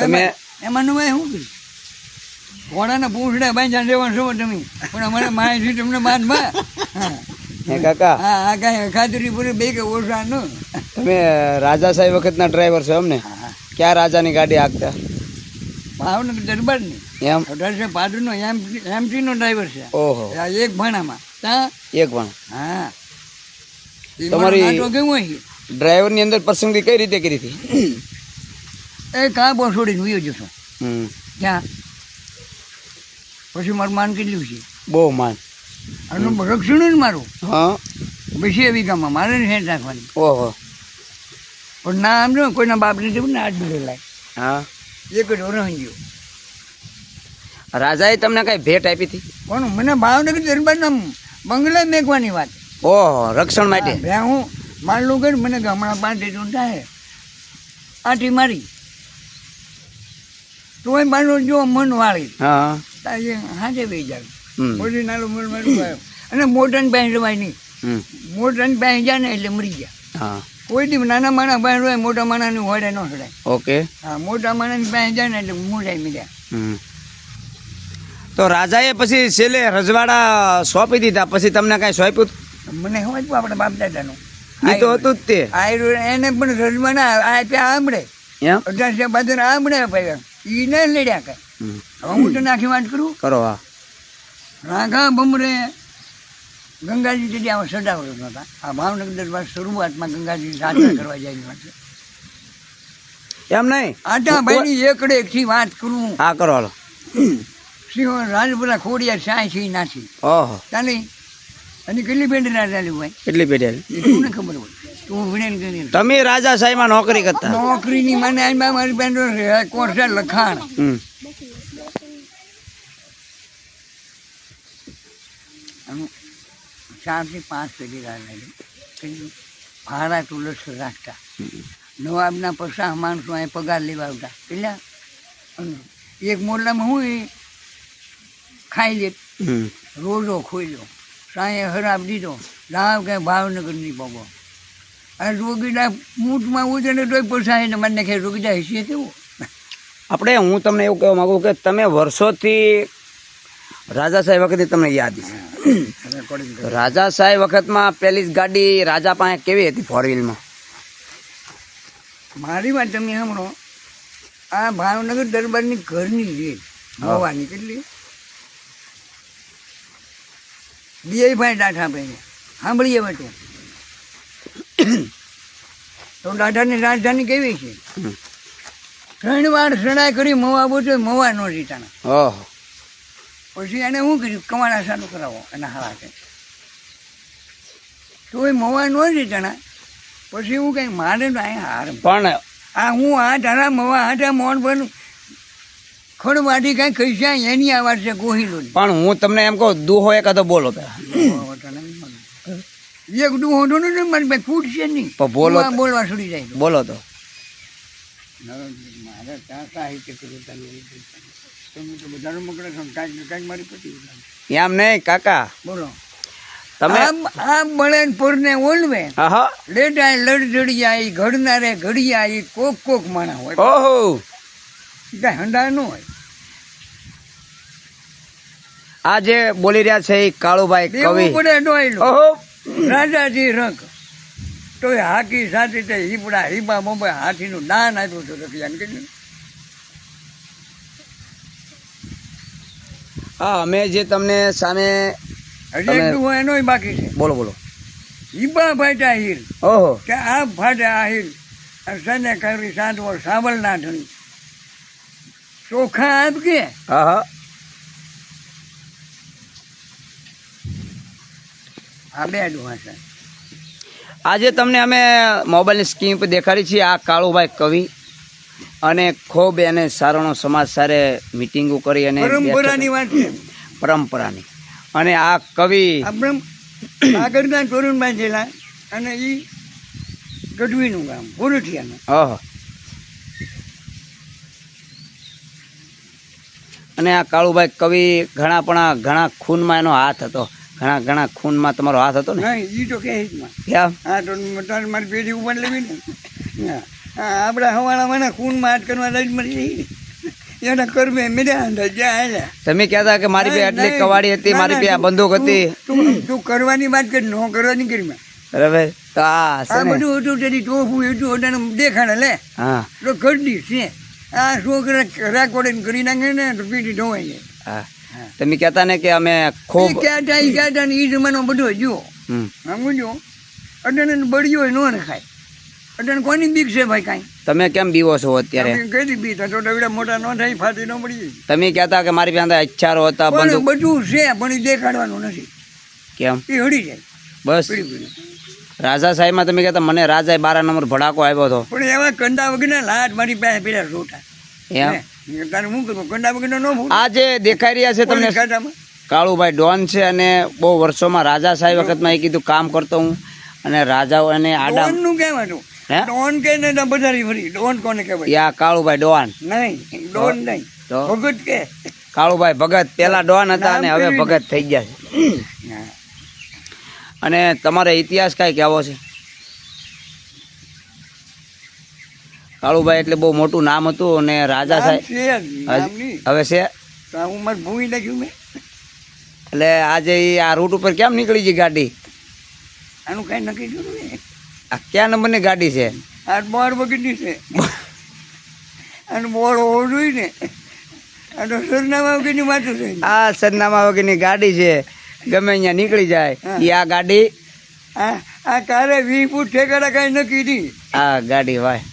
તમે એમાં ભાઈ શું કર્યું ઘોડાના પૂંછડા બાંધ્યા દેવા છો તમે? પણ અમારે માહિતી તમને બાંધવા કાકા. હા આ કાંઈ ખાતરી પૂરી બે કે ઓછા તમે રાજા સાહેબ વખતના ડ્રાઈવર છો એમને? ક્યાં રાજાની ગાડી હાંકતા? ભાવનગર દરબારની. એમ? અઢારસો પાટણનો એમ એમટીનો ડ્રાઈવર છે. ઓહો. એક ભાણામાં. એક પણ હા. તમારી- ડ્રાઈવરની અંદર પસંદગી કઈ રીતે કરી હતી? એ કાં છોડીને વયો જશો ક્યાં? પછી મારું માન કેટલું છે? બહુ માન. આનું રક્ષણ જ મારું. હા. પછી વીઘામાં મારે ને હેઠ રાખવાની. ઓહો. પણ ના આમ જો કોઈના બાપને જવું ને આજ લાય. હા. એક જ ઓરહી ગયો. રાજાએ તમને કઈ ભેટ આપી હતી? કોણ? મને ભાવનગર દરબારના બંગલા મેકવાની વાત. ઓહો રક્ષણ માટે. હું મારલું કર મને ગામડા પાંચ થાય આઠી મારી. તોય મારું જો મન વાળી. હા. હાથે બે જાય. મોટી નાનું મન મારું અને મોટાને પાસે જવાય નહીં મોટાને જાય ને એટલે મરી ગયા હા. કોઈ દી નાના માણા બેન હોય મોટા માણસની હોડે ન સડાય ઓકે. હા મોટા માણસની પાસે જાય ને એટલે મોઢાઈ હમ. તો રાજાએ પછી છેલ્લે રજવાડા સોંપી દીધા. પછી તમને કાંઈ સોંપ્યું? મને સમજવું આપણે બાપ દાદાનું એ તો હતું જ તે. એને પણ રજવાના આપ્યા આંબળે એમ? અઢારસો બાદ આંબળે અપાયા ઈ ને લડ્યા કે. હવે હું તો નાખી વાત કરું. કરો હા. રાઘા બમરે ગંગાજી જગ્યા આમાં નહોતા આ ભાવનગર દરબાર શરૂઆતમાં ગંગાજી સાચા કરવા જાય વાત એમ નહીં? આટા ભાઈની એકડે એકથી વાત કરું. હા કરો હાલો. સિંહો રાજપુરા ખોડિયા સાય છે નાસી ઓહો. ચાલી અને કેટલી પેઢી ના ચાલી હોય? કેટલી પેઢી એ તું ને ખબર હોય? તમે રાજા સાહેબમાં નોકરી કરતા? નોકરીની મને આઈ મારી બેન કોર્સ લખાણ? ચારથી પાંચ સુધી કઈ ભાડા તુલસ રાખતા. નવાબના પૈસા માણસો અહીં પગાર લેવા આવતા. પેલા એક મોરલામાં હું એ ખાઈ લે. રોજો રોજો ખોલ્યો સાંજે હરાબ દીધો. લાવ કે ભાવનગર નહીં પગો અને રોગીડા મૂઠમાં ઉતરે તોય પોસાય ને મને કે રોગીડા હિસ્સે કેવું આપણે હું તમને એવું કહેવા માંગુ કે તમે વર્ષોથી રાજા સાહેબ વખતે તમને યાદ છે. રાજા સાહેબ વખતમાં પહેલી જ ગાડી રાજા પાસે કેવી હતી ફોર વ્હીલમાં મારી વાત તમે સાંભળો આ ભાવનગર દરબારની ઘરની રીત હવાની કેટલી? બે ભાઈ ડાઠા ભાઈ સાંભળીએ બેટું તો દાદાની રાજધાની કેવી છે? ત્રણ વાર સડાઈ કરી મવા બોતો મવા નો ઓહો. પછી એને શું કર્યું? કમાણા સાનું કરાવો એના હાથે તો એ મવા નો રીટાણા. પછી હું કંઈ મારે તો અહીંયા હાર પણ આ હું આ તારા મવા હાથે મોણ બનું કઈ કાંઈ છે એની આ વાત છે કોહિલો પણ હું તમને એમ કહું દુહો તો બોલો પેલા એક દુ હોતો ને મારી પાસે ફૂટશે નહીં. પણ બોલો બોલવા છોડી જાય બોલો તો. મારે ત્યાં સાહિત્ય કર્યું તમે તમે તો બધાનું મકડે છો કાંઈક ને કાંઈક મારી પતી એમ નહીં કાકા. બોલો. તમે આમ આમ બળે પૂરને ઓલવે. હા હા લેટાય લડજડી આવી ઘડનારે ઘડી આવી કોક કોક માણા હોય. ઓહો. કઈ હંડા ન હોય. આ જે બોલી રહ્યા છે એ કાળુભાઈ કવિ. ઓહો. રાજાજી રંગ. તોય હાકી સાથે તે હીપડા હીપા મુંબઈ હાથીનું દાન આપ્યું હતું રખિયાને કીધું હા અમે જે તમને સામે હજી તમે- હોય એનોય બાકી છે. બોલો બોલો. હીપા ફાટ્યા હીર ઓહો. કે આ ફાટ્યા આ હીર સને કરી સાંતવો સાંભળ ના ધણી ચોખા આપ કે? હા હા. આ બે દુહા છે. આજે તમને અમે મોબાઈલની સ્કીમ પર દેખાડી છીએ આ કાળુભાઈ કવિ અને ખૂબ એને સારણો સમાજ સારે મિટિંગો કરી અને પરંપરાની વાત છે. પરંપરાની. અને આ કવિ આગળના તોરણ જેલા અને એ ગઢવીનું ગામ ગુરુઠિયાનું હા અને આ કાળુભાઈ કવિ ઘણા પણ ઘણા ખૂનમાં એનો હાથ હતો. ઘણા ઘણા ખૂનમાં તમારો હાથ હતો ને? એ તો કે હા તો મારી પેઢી ઉપર લેવી ને. આપણા હવાણામાં ખૂનમાં હાથ કરવા લઈ મરી જઈ એના કરમે તમે કહેતા કે મારી બે આટલી કવાડી હતી મારી બે આ બંદૂક હતી? તું- કરવાની વાત કરી ન કરવાની કરી મેં. બરાબર તો આ આ બધું હતું તેની ટોફું એટલું ઓટાને દેખાડે લે. હા. તો કરી છે. આ છોકરા રાખોડે કરી નાખે ને તો પીટી ધોવાઈ જાય. હા. તમે કહેતા ને કે અમે ખૂબ ક્યાં ક્યાં થાય ને ઈ જમાનો બધો જુઓ. સમજો સમજો અટાણે બળ્યો હોય ન રખાય અટાણે કોની બીક છે ભાઈ કાંઈ? તમે કેમ બીવો છો અત્યારે? તમે બીક બી તો મોટા ન થાય ફાટી ન પડી તમે કહેતા કે મારી પાસે હથિયારો હતા પણ બધું છે પણ એ દેખાડવાનું નથી. કેમ? એ હળી જાય. બસ. રાજા સાહેબમાં તમે કહેતા મને રાજા બારા નંબર ભડાકો આવ્યો હતો. પણ એવા કંડા વગરના લાટ મારી પાસે પેલા રોટા એમ? તારે શું કરવું કંડા વગરનો ન ફૂટ આ જે દેખાઈ રહ્યા છે તમને કાળુભાઈ ડોન છે અને બહુ વર્ષોમાં રાજા સાહેબ વખતમાં એ કીધું કામ કરતો હું. અને રાજાઓ અને આડા નું હતું? ડોન કે ને બધારી ફરી. ડોન કોને કહેવાય? યા કાળુભાઈ ડોન. નહીં ડોન નહીં. ભગત કે. કાળુભાઈ ભગત પેલા ડોન હતા અને હવે ભગત થઈ ગયા છે. અને તમારે ઇતિહાસ કાંઈ કહેવો છે? કાળુભાઈ એટલે બહુ મોટું નામ હતું અને રાજા સાહેબ. છે. હવે છે? ઉંમર ભૂમિ નાખ્યું મેં. એટલે આજે આ રૂટ ઉપર કેમ નીકળી ગઈ ગાડી? આનું કઈ નક્કી કર્યું આ કયા નંબરની ગાડી છે? આ બોર વગરની છે. અને બોર હોવું જોઈએ ને. અને સરનામા વગરની વાંચું છે. આ સરનામા વગરની ગાડી છે. ગમે અહીંયા નીકળી જાય. એ આ ગાડી? આ કારે વીસ ફૂટ ઠેકાડા કાંઈ નક્કી નહીં. આ ગાડી ભાઈ